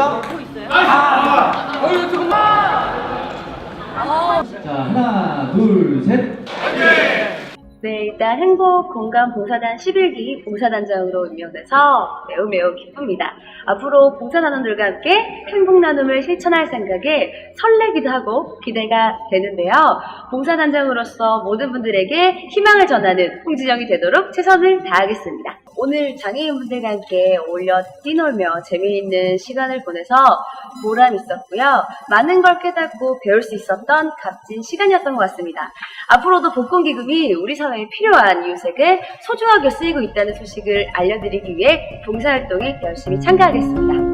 된다? 아, 어, 이거 조금 아. 자, 하나, 둘, 셋. 네, 일단 행복공감봉사단 11기 봉사단장으로 임명돼서 매우 매우 기쁩니다. 앞으로 봉사단원들과 함께 행복 나눔을 실천할 생각에 설레기도 하고 기대가 되는데요. 봉사단장으로서 모든 분들에게 희망을 전하는 홍진영이 되도록 최선을 다하겠습니다. 오늘 장애인분들과 함께 어울려 뛰놀며 재미있는 시간을 보내서 보람 있었고요. 많은 걸 깨닫고 배울 수 있었던 값진 시간이었던 것 같습니다. 앞으로도 복권기금이 우리 사회에 필요한 이웃에게 소중하게 쓰이고 있다는 소식을 알려드리기 위해 봉사활동에 열심히 참가하겠습니다.